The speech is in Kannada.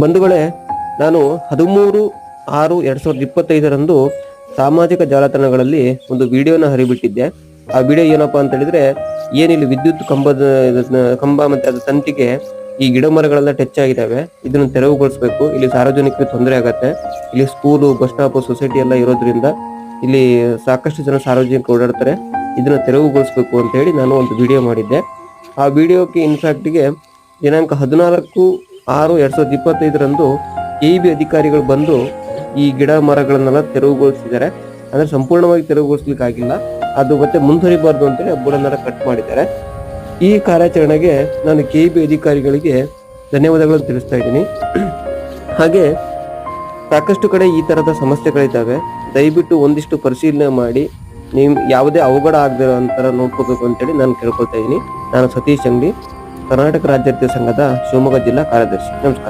ಬಂಧುಗಳೇ, ನಾನು ಹದಿಮೂರು ಆರು ಎರಡು ಸಾವಿರದ ಇಪ್ಪತ್ತೈದರಂದು ಸಾಮಾಜಿಕ ಜಾಲತಾಣಗಳಲ್ಲಿ ಒಂದು ವಿಡಿಯೋನ ಹರಿಬಿಟ್ಟಿದ್ದೆ. ಆ ವಿಡಿಯೋ ಏನಪ್ಪಾ ಅಂತ ಹೇಳಿದ್ರೆ, ಏನಿಲ್ಲಿ ವಿದ್ಯುತ್ ಕಂಬದ, ಕಂಬ ಮತ್ತೆ ಅದ್ರ ತಂತಿಗೆ ಈ ಗಿಡ ಮರಗಳೆಲ್ಲ ಟಚ್ ಆಗಿದ್ದಾವೆ. ಇದನ್ನು ತೆರವುಗೊಳಿಸಬೇಕು. ಇಲ್ಲಿ ಸಾರ್ವಜನಿಕರಿಗೆ ತೊಂದರೆ ಆಗತ್ತೆ. ಇಲ್ಲಿ ಸ್ಕೂಲು, ಬಸ್ ಸ್ಟಾಪ್, ಸೊಸೈಟಿ ಎಲ್ಲ ಇರೋದ್ರಿಂದ ಇಲ್ಲಿ ಸಾಕಷ್ಟು ಜನ ಸಾರ್ವಜನಿಕರು ಓಡಾಡ್ತಾರೆ. ಇದನ್ನ ತೆರವುಗೊಳಿಸಬೇಕು ಅಂತ ಹೇಳಿ ನಾನು ಒಂದು ವಿಡಿಯೋ ಮಾಡಿದ್ದೆ. ಆ ವಿಡಿಯೋಕ್ಕೆ ಇನ್ಫ್ಯಾಕ್ಟ್ಗೆ ದಿನಾಂಕ ಹದಿನಾಲ್ಕು ಆರು ಎರಡ್ ಸಾವಿರದ ಇಪ್ಪತ್ತೈದರಂದು ಎ ಬಿ ಅಧಿಕಾರಿಗಳು ಬಂದು ಈ ಗಿಡ ಮರಗಳನ್ನೆಲ್ಲ ತೆರವುಗೊಳಿಸಿದ್ದಾರೆ. ಅಂದ್ರೆ ಸಂಪೂರ್ಣವಾಗಿ ತೆರವುಗೊಳಿಸ್ಲಿಕ್ಕೆ ಆಗಿಲ್ಲ ಅದು ಮತ್ತೆ ಮುಂದುವರಿಬಾರ್ದು ಅಂತೇಳಿ ಅಬ್ಬರನ್ನೆಲ್ಲ ಕಟ್ ಮಾಡಿದ್ದಾರೆ. ಈ ಕಾರ್ಯಾಚರಣೆಗೆ ನಾನು ಕೆ ಬಿ ಅಧಿಕಾರಿಗಳಿಗೆ ಧನ್ಯವಾದಗಳನ್ನು ತಿಳಿಸ್ತಾ ಇದ್ದೀನಿ. ಹಾಗೆ ಸಾಕಷ್ಟು ಕಡೆ ಈ ತರದ ಸಮಸ್ಯೆಗಳಿದ್ದಾವೆ. ದಯವಿಟ್ಟು ಒಂದಿಷ್ಟು ಪರಿಶೀಲನೆ ಮಾಡಿ ನೀವು ಯಾವುದೇ ಅವಘಡ ಆಗದಿರೋ ಅಂತ ನೋಡ್ಕೋಬೇಕು ಅಂತೇಳಿ ನಾನು ಕೇಳ್ಕೊಳ್ತಾ ಇದ್ದೀನಿ. ನಾನು ಸತೀಶ್ ಅಂಗಡಿ. ಕರ್ನಾಟಕ ರಾಜ್ಯಾರ್ಥಿ ಸಂಘದ ಶಿವಮೊಗ್ಗ ಜಿಲ್ಲಾ ಕಾರ್ಯದರ್ಶಿ. ನಮಸ್ಕಾರ.